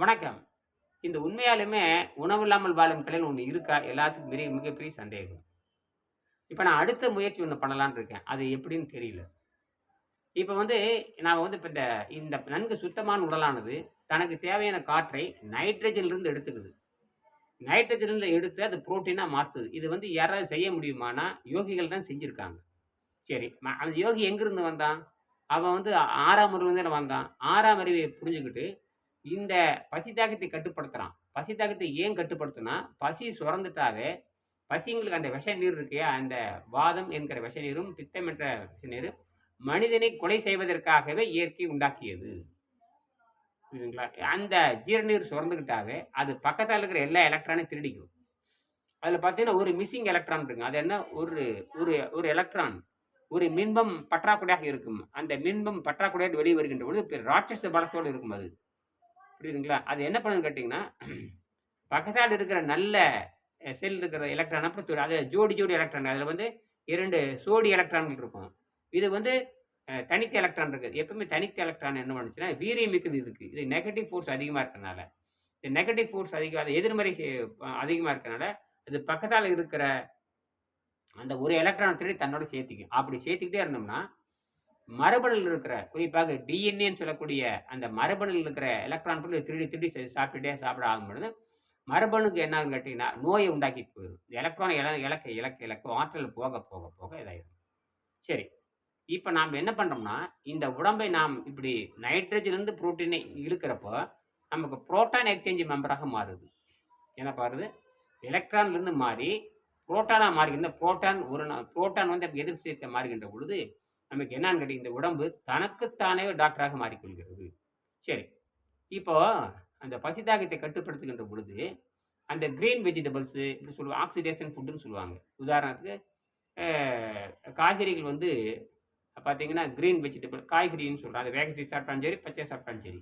வணக்கம். இந்த உண்மையாலுமே உணவு இல்லாமல் வாழும் கலையில் ஒன்று இருக்கா? எல்லாத்துக்கும் மிக மிகப்பெரிய சந்தேகம். இப்போ நான் அடுத்த முயற்சி ஒன்று பண்ணலான்னு இருக்கேன். அது எப்படின்னு தெரியல. இப்போ வந்து நான் வந்து இப்போ இந்த இந்த நன்கு சுத்தமான உடலானது தனக்கு தேவையான காற்றை நைட்ரஜன்லிருந்து எடுத்துக்குது. நைட்ரஜன்ல எடுத்து அது புரோட்டீனாக மாற்றுது இது வந்து யாராவது செய்ய முடியுமானா யோகிகள் தான் செஞ்சுருக்காங்க சரி, அந்த யோகி எங்கேருந்து வந்தான்? அவன் வந்து ஆறாம் அறிவுலேருந்து வந்தான். ஆறாம் அறிவை புரிஞ்சுக்கிட்டு இந்த பசி தாகத்தை கட்டுப்படுத்துகிறான் பசி தாகத்தை ஏன் கட்டுப்படுத்துனா, பசி சுரந்துட்டாவே, பசிங்களுக்கு அந்த விஷ நீர் இருக்கையா, அந்த வாதம் என்கிற விஷ நீரும், பித்தம் என்ற விஷ நீரும் மனிதனை கொலை செய்வதற்காகவே இயற்கை உண்டாக்கியது. புரியுதுங்களா? அந்த ஜீரநீர் சுரந்துக்கிட்டாவே, அது பக்கத்தில் இருக்கிற எல்லா எலக்ட்ரானையும் திருடிக்கும். அதில் பார்த்தீங்கன்னா, ஒரு மிஸ்ஸிங் எலக்ட்ரான் இருக்குங்க. அது என்ன ஒரு ஒரு ஒரு எலக்ட்ரான் ஒரு மின்பம் பற்றாக்குறையாக இருக்கும். அந்த மின்பம் பற்றாக்குறையாக வெளியே வருகின்ற பொழுது, ராட்சச பலத்தோடு இருக்கும் அது. புரியுதுங்களா? அது என்ன பண்ணுதுன்னு கேட்டிங்கன்னா பக்கத்தால் இருக்கிற நல்ல செல் இருக்கிற எலக்ட்ரான் அப்புறம் அது ஜோடி ஜோடி எலக்ட்ரான். அதில் வந்து இரண்டு சோடி எலக்ட்ரான்கள் இருக்கும். இது வந்து தனித்த எலக்ட்ரான் இருக்குது. எப்பவுமே தனித்த எலக்ட்ரான் என்ன பண்ணுச்சுன்னா, வீரியம் மிக்கது இதுக்கு. இது நெகட்டிவ் ஃபோர்ஸ் அதிகமாக இருக்கனால. இந்த நெகட்டிவ் ஃபோர்ஸ் அதிகம் அது எதிர்மறை அதிகமாக இருக்கிறனால அது பக்கத்தால் இருக்கிற அந்த ஒரு எலக்ட்ரானை திருடி தன்னோட சேர்த்திக்கும் அப்படி சேர்த்துக்கிட்டே இருந்தோம்னா, மரபணுல இருக்கிற குறிப்பாக டிஎன்ஏன்னு சொல்லக்கூடிய அந்த மரபணுல இருக்கிற எலக்ட்ரான் பொருள் திருடி திருடி சாப்பிட்டுட்டே சாப்பிட ஆகும்பொழுது, மரபணுக்கு என்ன ஆகும்னு கேட்டீங்கன்னா, நோய உண்டாக்கிட்டு போயிரும். எலக்ட்ரான் இல இலக்க இலக்க இலக்க ஆற்றல் போக போக போக இதாகிடும் சரி. இப்போ நாம் என்ன பண்ணுறோம்னா இந்த உடம்பை நாம் இப்படி நைட்ரஜன்லேருந்து புரோட்டீனை இழுக்கிறப்போ, நமக்கு புரோட்டான் எக்ஸ்சேஞ்ச் மெம்பராக மாறுது. என்ன பாருது எலக்ட்ரான்லேருந்து மாறி, புரோட்டானாக மாறுகின்ற புரோட்டான் ஒரு புரோட்டான் வந்து எதிர்ப்பு சேர்த்து மாறுகின்ற பொழுது, நமக்கு என்னான்னு கேட்டீங்க இந்த உடம்பு தனக்குத்தானே டாக்டராக மாறிக்கொள்கிறது. சரி. இப்போ அந்த பசி தாகத்தை கட்டுப்படுத்துகின்ற பொழுது, அந்த கிரீன் வெஜிடபிள்ஸு இப்படி சொல்லுவாங்க. ஆக்சிடேஷன் ஃபுட்டுன்னு சொல்லுவாங்க. உதாரணத்துக்கு காய்கறிகள் வந்து பார்த்தீங்கன்னா, கிரீன் வெஜிடபிள் காய்கறின்னு சொல்றோம். அது வேக சாப்பிட்டாலும் சரி, பச்சை சாப்பிட்டாலும் சரி.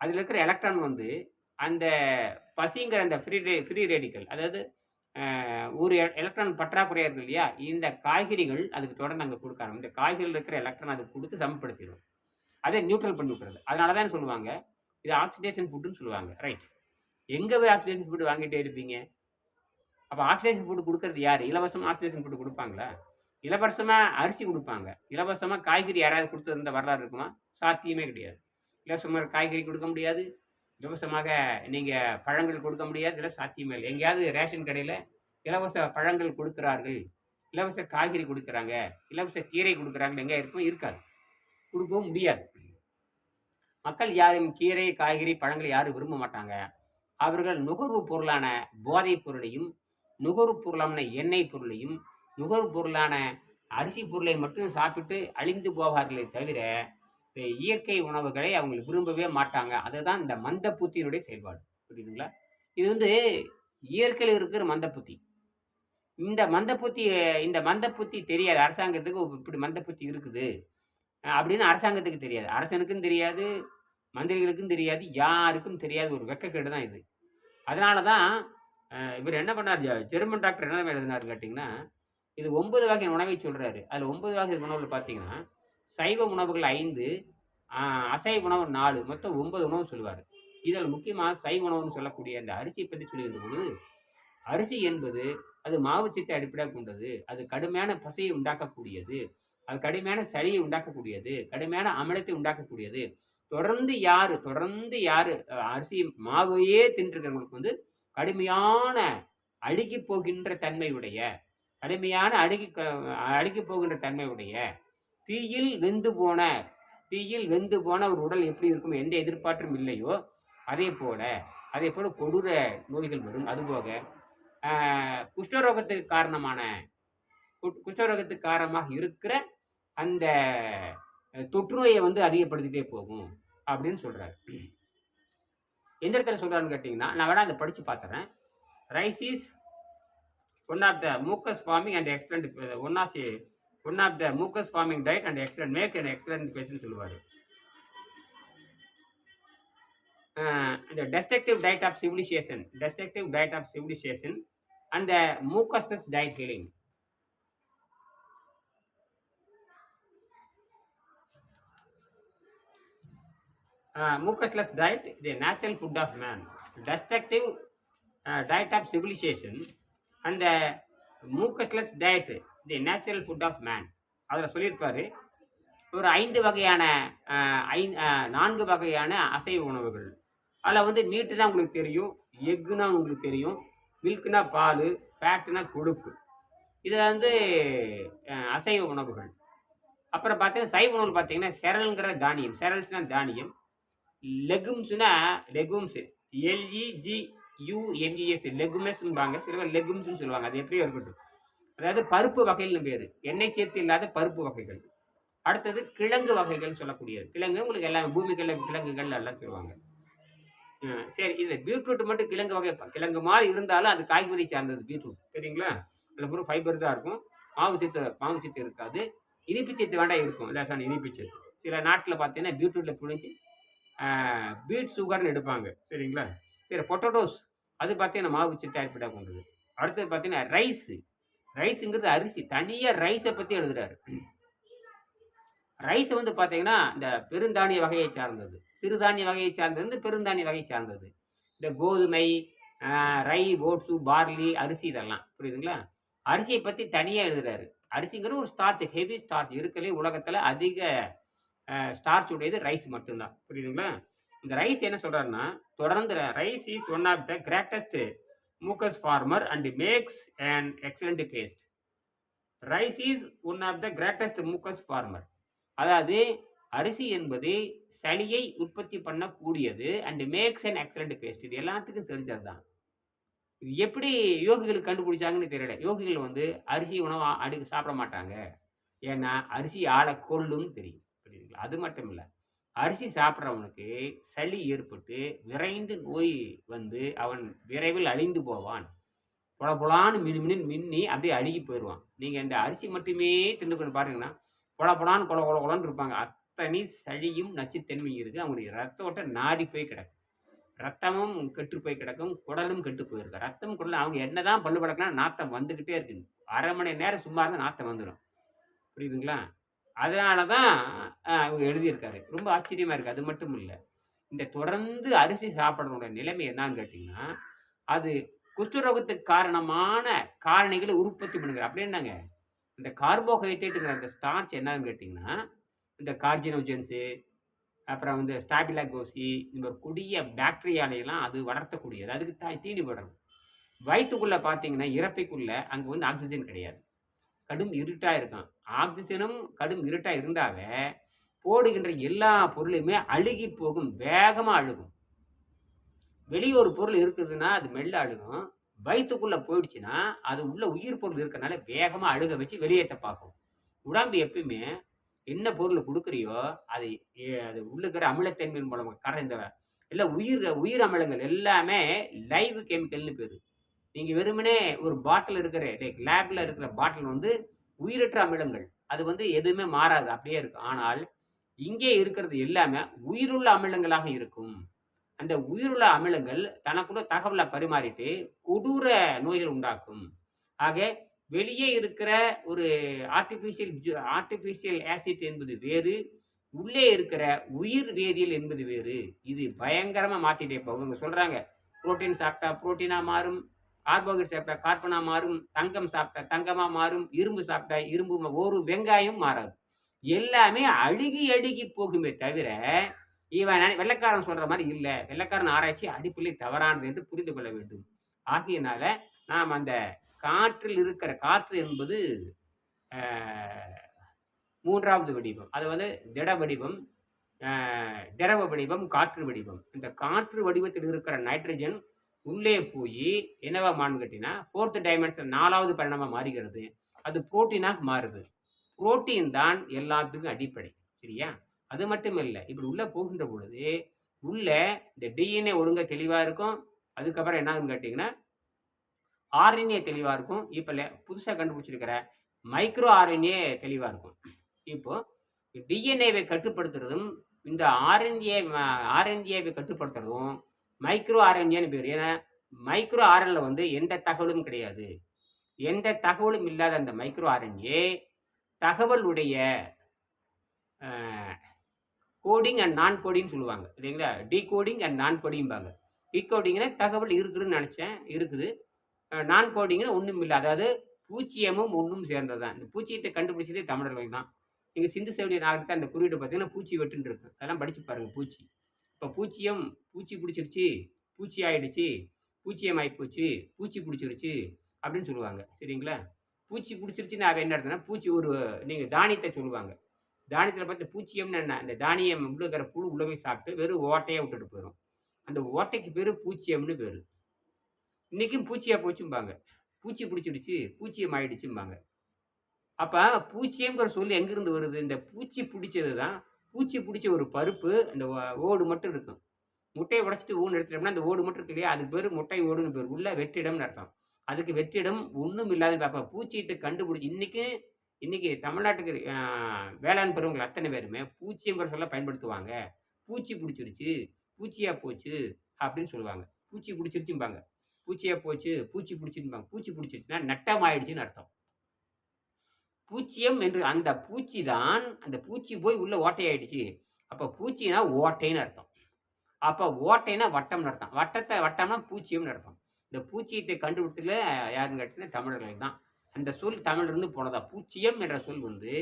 அதில் இருக்கிற எலக்ட்ரான் வந்து அந்த பசிங்கிற அந்த ஃப்ரீ ரே ஃப்ரீ ரேடிக்கல் அதாவது ஒரு எலக்ட்ரான் பற்றாக்குறையாக இருக்குது இல்லையா? இந்த காய்கறிகள் அதுக்கு தொடர்ந்து அங்கே கொடுக்க ஆரம்பிக்கும். இந்த காய்கறில இருக்கிற எலக்ட்ரான் அதுக்கு கொடுத்து சமப்படுத்திடும் அதை நியூட்ரல் பண்ணி விட்டுறது. அதனால தான் சொல்லுவாங்க, இது ஆக்சிடேஷன் ஃபுட்டுன்னு சொல்லுவாங்க. ரைட். எங்கே போய் ஆக்சிடேஷன் ஃபுட்டு வாங்கிட்டே இருப்பீங்க? அப்போ ஆக்சிடேஷன் ஃபுட்டு கொடுக்குறது யார் இலவசமாக ஆக்சிடேஷன் ஃபுட்டு கொடுப்பாங்களா இலவசமாக அரிசி கொடுப்பாங்க இலவசமாக காய்கறி யாராவது கொடுத்துருந்த வரலாறு இருக்குமா? சாத்தியமே கிடையாது. இலவசமாக காய்கறி கொடுக்க முடியாது. இலவசமாக நீங்கள் பழங்கள் கொடுக்க முடியாது. சாத்தியமே இல்லை எங்கேயாவது ரேஷன் கடையில் இலவச பழங்கள் கொடுக்குறார்கள் இலவச காய்கறி கொடுக்குறாங்க இலவச கீரை கொடுக்குறாங்க எங்கே இருக்கும் இருக்காது. கொடுக்கவும் முடியாது. மக்கள் யாரும் கீரை, காய்கறி, பழங்களை யாரும் விரும்ப மாட்டாங்க. அவர்கள் நுகர்வு பொருளான போதைப் பொருளையும், நுகர்வு பொருளான எண்ணெய் பொருளையும், நுகர்வு பொருளான அரிசி பொருளை மட்டும் சாப்பிட்டு அழிந்து போவார்களே தவிர, இயற்கை உணவுகளை அவங்க விரும்பவே மாட்டாங்க. அதுதான் இந்த மந்தபுத்தியினுடைய செயல்பாடு. புரியுதுங்களா? இது வந்து இயற்கையில் இருக்கிற மந்தபுத்தி. இந்த மந்தபுத்தி இந்த மந்தபுத்தி தெரியாது. அரசாங்கத்துக்கு இப்படி மந்தபுத்தி இருக்குது. அப்படின்னு அரசாங்கத்துக்கு தெரியாது. அரசனுக்கும் தெரியாது, மந்திரிகளுக்கும் தெரியாது, யாருக்கும் தெரியாது ஒரு வெக்கக்கேடு தான் இது. அதனால தான் இவர் என்ன பண்ணார் ஜெர்மன் டாக்டர் என்ன எழுதினார் கேட்டிங்கன்னா இது ஒன்பது வகை உணவை சொல்கிறாரு அதில் ஒன்பது வகை உணவில் பார்த்தீங்கன்னா, சைவ உணவுகள் ஐந்து அசைவ உணவு நாலு மொத்தம் ஒன்பது உணவு சொல்லுவார் இதில் முக்கியமாக சைவ உணவுன்னு சொல்லக்கூடிய அந்த அரிசியை பற்றி சொல்லுகின்ற பொழுது, அரிசி என்பது அது மாவுச்சத்தை அடிப்படையாக கொண்டது. அது கடுமையான பசியை உண்டாக்கக்கூடியது. அது கடுமையான சளியை உண்டாக்கக்கூடியது. கடுமையான அமிலத்தை உண்டாக்கக்கூடியது. தொடர்ந்து யார் தொடர்ந்து யார் அரிசி மாவையே தின்றுக்கிறவங்களுக்கு வந்து கடுமையான அழுகிப் போகின்ற தன்மையுடைய, கடுமையான அழுகி க போகின்ற தன்மையுடைய, தீயில் வெந்து போன தீயில் வெந்து போன ஒரு உடல் எப்படி இருக்கும்? எந்த எதிர்பார்ப்பும் இல்லையோ, அதே போல அதே போல கொடூர நோய்கள் வரும். அதுபோக குஷ்டரோகத்துக்கு காரணமான குஷ்டரோகத்துக்கு காரணமாக இருக்கிற அந்த தொற்றுநோயை வந்து அதிகப்படுத்திட்டே போகும். அப்படின்னு சொல்றாரு. எந்த இடத்துல சொல்றாருன்னு கேட்டீங்கன்னா, நான் வேணா அதை படிச்சு பார்த்துறேன் rice is one of the mucus forming and excellent one of one of the mucus forming diet and excellent make and excellent பேஸ்ட்னு சொல்லுவார் இந்த destructive diet of civilisation destructive diet of civilisation and the mucusless diet healing mucusless diet the natural food of man destructive diet of civilisation and the mucusless diet the natural food of man. அதில் சொல்லியிருப்பார் ஒரு ஐந்து வகையான ஐ- நான்கு வகையான அசைவ உணவுகள். அதில் வந்து மீட்டுனா உங்களுக்கு தெரியும் எக்குனா உங்களுக்கு தெரியும் மில்க்னா பால் ஃபேட்டுனா கொழுப்பு. இது வந்து அசைவ உணவுகள். அப்புறம் பார்த்தீங்கன்னா சைவ உணவு பார்த்தீங்கன்னா செரல்ங்கிற தானியம். செரல்ஸ்னால் தானியம். லெகும்ஸ்னா லெகும்ஸ். எல்இஜி யூஎம்இஎஸ் லெகுமெஸ்ம்பாங்க சில பேர் லெகும்ஸ்னு சொல்லுவாங்க. அது எப்படியோ இருக்கட்டும். அதாவது பருப்பு வகைகள்னு பேர். எண்ணெய் சேர்த்து இல்லாத பருப்பு வகைகள். அடுத்தது கிழங்கு வகைகள் சொல்லக்கூடியது. கிழங்கு உங்களுக்கு எல்லாம் பூமிகளில் கிழங்குகள் எல்லாம் சொல்லுவாங்க. சரி இது பீட்ரூட் மட்டும் கிழங்கு வகை கிழங்கு மாதிரி இருந்தாலும் அது காய்கறி சார்ந்தது பீட்ரூட். சரிங்களா? அதில் பூரா ஃபைபர் தான் இருக்கும். மாவு சத்து மாவு சத்து இருக்காது. இனிப்பு சத்து வேண்டாம் இருக்கும். லேசான இனிப்பு சத்து. சில நாட்டில் பார்த்தீங்கன்னா பீட்ரூட்டில் புழிஞ்சு பீட் சுகர்னு எடுப்பாங்க. சரிங்களா? சரி பொட்டோட்டோஸ். அது பார்த்தீங்கன்னா மாவு சத்து ஏற்பட்டாக கொண்டது அடுத்தது பார்த்தீங்கன்னா ரைஸு. ரைஸுங்கிறது அரிசி. தனியாக ரைஸை பற்றி எழுதுறாரு. ரைஸ் வந்து பார்த்தீங்கன்னா இந்த பெருந்தானிய வகையை சார்ந்தது. சிறுதானிய வகையை சார்ந்தது. வந்து பெருந்தானிய வகையை சார்ந்தது. இந்த கோதுமை ரை ஓட்ஸு பார்லி அரிசி இதெல்லாம். புரியுதுங்களா? அரிசியை பற்றி தனியாக எழுதுறாரு. அரிசிங்கிறது ஒரு ஸ்டார்ச் ஹெவி ஸ்டார்ச் இருக்கலே உலகத்தில் அதிக ஸ்டார்ச் உடையது ரைஸ் மட்டும்தான். புரியுதுங்களா? இந்த ரைஸ் என்ன சொல்கிறாருன்னா தொடர்ந்து rice is one of the greatest mucus former and makes and excellent paste rice is one of the greatest mucus former அதாவது அரிசி என்பது சளியை உற்பத்தி பண்ணக்கூடியது and makes and excellent paste இது எல்லாத்துக்கும் தெரிஞ்சது தான் இது எப்படி யோகிகள் கண்டுபிடிச்சாங்கன்னு தெரியல. யோகிகள் வந்து அரிசி உணவு அடி சாப்பிட மாட்டாங்க. ஏன்னா அரிசி ஆளை கொல்லும்னு தெரியும். புரியுதுங்களா? அது மட்டும் இல்லை. அரிசி சாப்பிட்றவனுக்கு சளி ஏற்பட்டு விரைந்து நோய் வந்து அவன் விரைவில் அழிந்து போவான். புல புலான்னு மினு மினு மின்னி அப்படியே அழுகி போயிடுவான் நீங்கள் இந்த அரிசி மட்டுமே தின்னு பாருங்கன்னா புல புலான்னு கொல கொல கொலன்னு இருப்பாங்க. அத்தனை சளியும் நச்சுத்தன்மையும் இருக்குது அவங்களுடைய ரத்த ஓட்டம் நாடி போய் கிடக்கும். ரத்தமும் கெட்டு போய் கிடக்கும். குடலும் கெட்டு போயிருக்கு ரத்தம் குடல் அவங்க என்னதான் பல்லு பழக்கினா நாத்தம் வந்துக்கிட்டே இருக்கு. அரை மணி நேரம் சும்மா இருந்தால் நாத்தம் வந்துடும் புரியுதுங்களா? அதனால தான் அவங்க எழுதியிருக்காரு. ரொம்ப ஆச்சரியமாக இருக்குது அது மட்டும் இல்லை. இந்த தொடர்ந்து அரிசி சாப்பிட்றவங்களோட நிலைமை என்னான்னு கேட்டிங்கன்னா அது குஷ்டரோகத்துக்கு காரணமான காரணிகளை உற்பத்தி பண்ணுங்க அப்படின்னாங்க இந்த கார்போஹைட்ரேட்டுங்கிற அந்த ஸ்டார்ச் என்னன்னு கேட்டிங்கன்னா இந்த கார்ஜினோஜென்ஸு அப்புறம் வந்து ஸ்டாபிலாகோசி இந்த ஒரு கொடிய பாக்டீரியாலையெல்லாம் அது வளர்த்தக்கூடியது. அதுக்கு தா தீனி போடுறது. வயிற்றுக்குள்ளே பார்த்தீங்கன்னா இறப்பைக்குள்ளே அங்கே வந்து ஆக்சிஜன் கிடையாது. கடும் இருட்டாக இருக்கும் ஆக்சிஜனும் கடும் இருட்டாக இருந்தாவே போடுகின்ற எல்லா பொருளையுமே அழுகி போகும் வேகமாக அழுகும். வெளியே ஒரு பொருள் இருக்குதுன்னா அது மெல்ல அழுகும். வயிற்றுக்குள்ளே போயிடுச்சுன்னா அது உள்ள உயிர் பொருள் இருக்கிறனால வேகமாக அழுக வச்சு வெளியேற்ற பார்க்கும். உடம்பு எப்பயுமே என்ன பொருள் கொடுக்குறியோ அது ஏ- அது உள்ளுக்கிற அமிலத்தன்மையின் மூலமாக கரைந்த இல்லை உயிர் உயிர் அமிலங்கள் எல்லாமே லைவ் கெமிக்கல்னு பேர். நீங்கள் வெறுமனே ஒரு பாட்டில் இருக்கிற லைக் லேபில் இருக்கிற பாட்டில் வந்து உயிரற்ற அமிலங்கள். அது வந்து எதுவுமே மாறாது அப்படியே இருக்கும். ஆனால் இங்கே இருக்கிறது எல்லாமே உயிருள்ள அமிலங்களாக இருக்கும். அந்த உயிருள்ள அமிலங்கள் தனக்குள்ள தகவலை பரிமாறிட்டு கொடூர நோய்கள் உண்டாக்கும். ஆக வெளியே இருக்கிற ஒரு ஆர்டிஃபிஷியல் ஆர்டிஃபிஷியல் ஆசிட் என்பது வேறு உள்ளே இருக்கிற உயிர் வேதியியல் என்பது வேறு. இது பயங்கரமாக மாற்றிட்டே போகும் இவங்க சொல்கிறாங்க புரோட்டீன் சாப்பிட்டா புரோட்டீனாக மாறும் கார்போஹைட்ரேட் சாப்பிட்டா கார்பனாக மாறும் தங்கம் சாப்பிட்டா தங்கமாக மாறும் இரும்பு சாப்பிட்டா இரும்பு ஒரு வெங்காயம் மாறாது. எல்லாமே அழுகி அழுகி போகுமே தவிர இவன் வெள்ளக்காரன் வெள்ளைக்காரன் சொல்ற மாதிரி இல்லை. வெள்ளைக்காரன் ஆராய்ச்சி அடிப்பிலே தவறானது என்று புரிந்து கொள்ள வேண்டும். ஆகியனால நாம் அந்த காற்றில் இருக்கிற காற்று என்பது மூன்றாவது வடிவம். அது வந்து திட வடிவம் திரவ வடிவம் காற்று வடிவம். இந்த காற்று வடிவத்தில் இருக்கிற நைட்ரஜன் உள்ளே போய் என்னவா மாறுன்னு கேட்டீங்கன்னா ஃபோர்த் டைமென்ஷன் நாலாவது பரிணாமம் மாறுகிறது அது புரோட்டீனாக மாறுது. புரோட்டீன் தான் எல்லாத்துக்கும் அடிப்படை. சரியா? அது மட்டும் இல்லை இப்படி உள்ளே போகின்ற பொழுது உள்ளே இந்த டிஎன்ஏ ஒழுங்காக தெளிவாக இருக்கும். அதுக்கப்புறம் என்ன ஆகுன்னு கேட்டிங்கன்னா ஆர்என்ஏ தெளிவாக இருக்கும். இப்போ புதுசாக கண்டுபிடிச்சிருக்கிற மைக்ரோ ஆர்என்ஏ தெளிவாக இருக்கும். இப்போது டிஎன்ஏவை கட்டுப்படுத்துறதும் இந்த ஆர்என்ஏ ஆர்என்ஏவை கட்டுப்படுத்துறதும் மைக்ரோ ஆர்என்ஏன்னு பேர். ஏன்னா மைக்ரோ ஆர்என்ல வந்து எந்த தகவலும் கிடையாது. எந்த தகவலும் இல்லாத அந்த மைக்ரோ ஆர்என்ஏ தகவலுடைய கோடிங் அண்ட் நான் கோடின்னு சொல்லுவாங்க. இல்லைங்களா? டீகோடிங் அண்ட் நான் கோடிங்பாங்க டீகோடிங்னா தகவல் இருக்குதுன்னு நினச்சேன். இருக்குது. நான் கோடிங்னா ஒன்றும் இல்லை. அதாவது பூச்சியமும் ஒன்றும் சேர்ந்தது தான். இந்த பூச்சியத்தை கண்டுபிடிச்சதே தமிழர்கள் தான். நீங்கள் சிந்து செவடி நாகரத்தை அந்த குறியீடு பார்த்தீங்கன்னா பூச்சி வெட்டுன்னு இருக்கு அதெல்லாம் படித்து பாருங்கள் பூச்சி. இப்போ பூச்சியம் பூச்சி பிடிச்சிருச்சு பூச்சி ஆயிடுச்சு பூச்சியம் ஆகிப்போச்சு பூச்சி பிடிச்சிருச்சு அப்படின்னு சொல்லுவாங்க. சரிங்களா? பூச்சி பிடிச்சிருச்சுன்னு அவன் என்ன அர்த்தம்னா பூச்சி ஒரு நீங்கள் தானியத்தை சொல்லுவாங்க. தானியத்தில் பார்த்து பூச்சியம்னு என்ன அந்த தானியம் உள்ள இருக்கிற புழு உள்ள போய் சாப்பிட்டு வெறும் ஓட்டையாக விட்டுட்டு போயிடும் அந்த ஓட்டைக்கு பேர் பூச்சியம்னு பேர். இன்றைக்கும் பூச்சியாக போச்சும்பாங்க. பூச்சி பிடிச்சிடுச்சு பூச்சியம் ஆயிடுச்சும்பாங்க. அப்போ பூச்சியம்ங்கிற சொல் எங்கேருந்து வருது? இந்த பூச்சி பிடிச்சது தான் பூச்சி பிடிச்ச ஒரு பருப்பு அந்த ஓ- ஓடு மட்டும் இருக்கும். முட்டையை உடைச்சிட்டு ஊன் எடுத்துட்டோம்னா அந்த ஓடு மட்டும் இருக்கு இல்லையா? அதுக்கு பேர் முட்டை ஓடுன்னு பேர். உள்ள வெற்றிடம்னு அர்த்தம். அதுக்கு வெற்றிடம் ஒன்றும் இல்லாத பார்ப்பா பூச்சிட்டு கண்டுபிடிச்சி இன்றைக்கும் இன்றைக்கி தமிழ்நாட்டுக்கு வேளாண் பெருமங்கள் அத்தனை பேருமே பூச்சிங்கிற சொல்ல பயன்படுத்துவாங்க. பூச்சி பிடிச்சிருச்சு பூச்சியாக போச்சு அப்படின்னு சொல்லுவாங்க. பூச்சி பிடிச்சிருச்சும்பாங்க. பூச்சியாக போச்சு பூச்சி பிடிச்சிருப்பாங்க பூச்சி பிடிச்சிருச்சுன்னா நட்டம் ஆயிடுச்சுன்னு அர்த்தம். பூச்சியம் என்று அந்த பூச்சி தான் அந்த பூச்சி போய் உள்ள ஓட்டையாயிடுச்சு. அப்போ பூச்சினா ஓட்டைன்னு அர்த்தம். அப்போ ஓட்டைனா வட்டம்னு அர்த்தம். வட்டத்தை வட்டம்னா பூச்சியம்னு அர்த்தம். இந்த பூச்சியத்தை கண்டுபிடிச்சதுல யாருன்னு கேட்டீங்கன்னா தமிழர்கள் தான். அந்த சொல் தமிழிலிருந்து போனதா? பூச்சியம் என்ற சொல் வந்து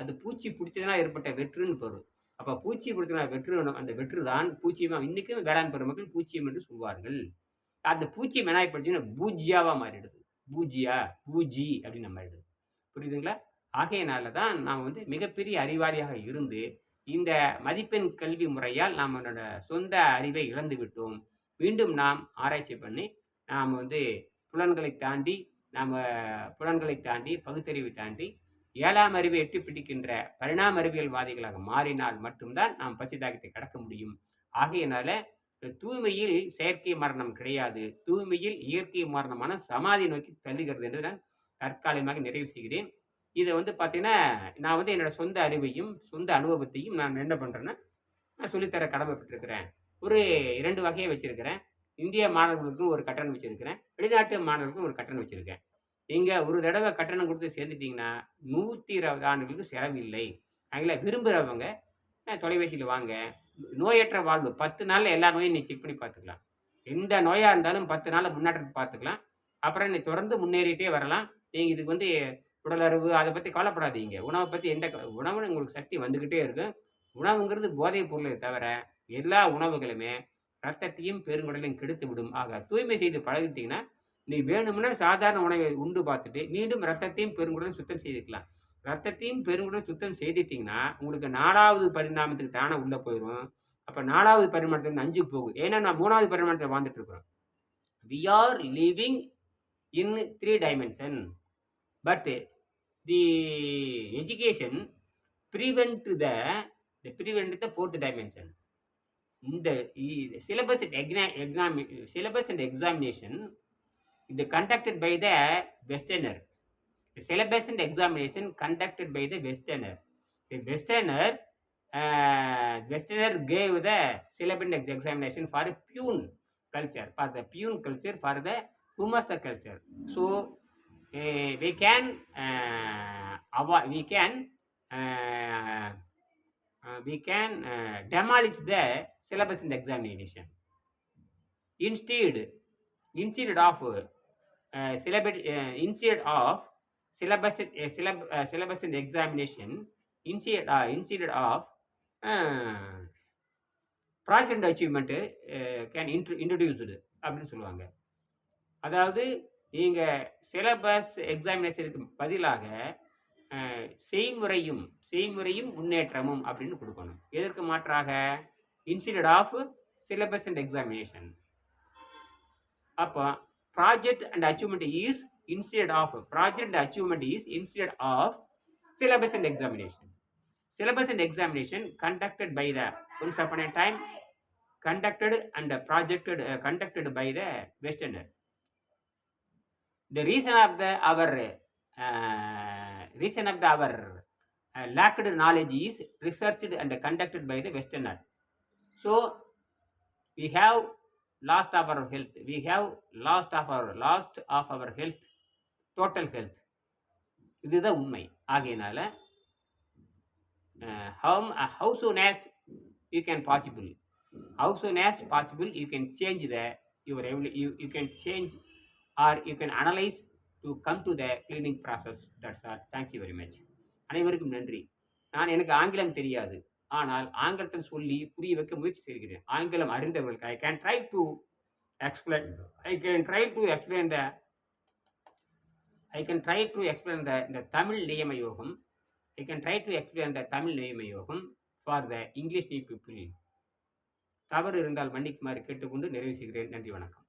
அது பூச்சி பிடிச்சதுனா ஏற்பட்ட வெற்றுன்னு பொருள். அப்போ பூச்சி பிடிச்சதுனா வெற்று வேணும். அந்த வெற்று தான் பூச்சியமாக இன்றைக்கும் வேளாண் பெருமக்கள் பூச்சியம் என்று சொல்வார்கள். அந்த பூச்சியம் என்ன ஆகிப்படுச்சுன்னா பூஜ்யாவாக மாறிடுது. பூஜ்யா பூஜி அப்படின்னு மாறிடுது. புரியுதுங்களா? ஆகையினால தான் நாம் வந்து மிகப்பெரிய அறிவாளியாக இருந்து இந்த மதிப்பெண் கல்வி முறையால் நாம் நம்மளோட சொந்த அறிவை இழந்து விட்டோம். மீண்டும் நாம் ஆராய்ச்சி பண்ணி நாம் வந்து புலன்களை தாண்டி நாம் புலன்களை தாண்டி பகுத்தறிவை தாண்டி ஏழாம் அறிவை எட்டி பிடிக்கின்ற பரிணாம அறிவியல்வாதிகளாக மாறினால் மட்டும்தான் நாம் பசிதாகத்தை கடக்க முடியும். ஆகையினால தூய்மையில் செயற்கை மரணம் கிடையாது. தூய்மையில் இயற்கை மரணமான சமாதி நோக்கி தள்ளுகிறது என்று நான் தற்காலிகமாக நிறைவு செய்கிறேன். இதை வந்து பார்த்தீங்கன்னா நான் வந்து என்னோடய சொந்த அறிவையும் சொந்த அனுபவத்தையும் நான் என்ன பண்ணுறேன்னா நான் சொல்லித்தர கடமைப்பட்டிருக்கிறேன். ஒரு இரண்டு வகையை வச்சுருக்கிறேன். இந்திய மாணவர்களுக்கும் ஒரு கட்டணம் வச்சுருக்கிறேன். வெளிநாட்டு மாணவர்களுக்கும் ஒரு கட்டணம் வச்சுருக்கேன். நீங்கள் ஒரு தடவை கட்டணம் கொடுத்து சேர்ந்துட்டிங்கன்னா நூற்றி இருபது ஆண்டுகளுக்கு செலவில்லை. அதில் விரும்புகிறவங்க தொலைபேசியில் வாங்க. நோயற்ற வாழ்வு பத்து நாளில் எல்லா நோயும் நீ செக் பண்ணி பார்த்துக்கலாம் எந்த நோயாக இருந்தாலும் பத்து நாளில் முன்னேற்றத்தை பார்த்துக்கலாம் அப்புறம் நீ தொடர்ந்து முன்னேறிட்டே வரலாம். நீங்கள் இதுக்கு வந்து உடலறிவு அதை பற்றி கவலைப்படாதீங்க. உணவை பற்றி எந்த க- உணவு உங்களுக்கு சக்தி வந்துக்கிட்டே இருக்கும் உணவுங்கிறது போதைப் பொருளை தவிர எல்லா உணவுகளுமே ரத்தத்தையும் பெருங்குடலையும் கெடுத்து விடும். ஆக தூய்மை செய்து பழகிட்டீங்கன்னா நீ வேணும்னா சாதாரண உணவை உண்டு பார்த்துட்டு மீண்டும் ரத்தத்தையும் பெருங்குடலும் சுத்தம் செய்துக்கலாம். ரத்தத்தையும் பெருங்குடலும் சுத்தம் செய்துட்டிங்கன்னா உங்களுக்கு நாலாவது பரிணாமத்துக்கு தானே உள்ளே போயிடும் அப்போ நாலாவது பரிமாணத்துலேருந்து அஞ்சுக்கு போகும். ஏன்னா நான் மூணாவது பரிமாணத்தில் வாழ்ந்துட்டு இருக்கிறோம். We are living in three dimension but the education prevent the the prevent the fourth dimension இந்த syllabus exam syllabus and examination இது conducted by the westerner the syllabus and examination conducted by the westerner the westerner uh, westerner gave the syllabus and examination for pune culture for the pune culture for the humasta culture so uh, we can uh, avoid we can uh, uh, we can uh, demolish the syllabus in the examination. Instead, instead of uh, syllabus, uh, instead of syllabus, uh, syllab, uh, syllabus in the examination, instead, uh, instead of uh, project achievement uh, can intro- introduced அப்படின்னு சொல்லுவாங்க அதாவது நீங்கள் syllabus எக்ஸாமினேஷனுக்கு பதிலாக செய்முறையும் செய்முறையும் முன்னேற்றமும் அப்படின்னு கொடுக்கணும். எதற்கு மாற்றாக? Institute of syllabus and examination அப்போ project and achievement is institute of project and achievement is institute of syllabus and examination syllabus and examination conducted by the once upon a time conducted and projected uh, conducted by the westerner the reason of the our uh, reason of the our uh, lacked knowledge is researched and conducted by the westerner so we have lost of our health we have lost of our lost of our health total health இதுதான் உண்மை ஆகையினால how how soon as you can possible. How soon as possible you can change the your ability, you, you can change or you can analyse to come to the cleaning process that's or thank you very much அனைவருக்கும் நன்றி. நான் எனக்கு ஆங்கிலம் தெரியாது. ஆனால் ஆங்கிலத்தில் சொல்லி புரிய வைக்க முயற்சி செய்கிறேன். ஆங்கிலம் அறிந்தவர்களுக்கு. I can try to explain I can try to explain the I can try to explain the இந்த Tamil niyama yogam I can try to explain the Tamil niyama yogam for the English நீ people தவறு இருந்தால் மன்னிக்குமாறு கேட்டுக்கொண்டு நிறைவு செய்கிறேன். நன்றி வணக்கம்.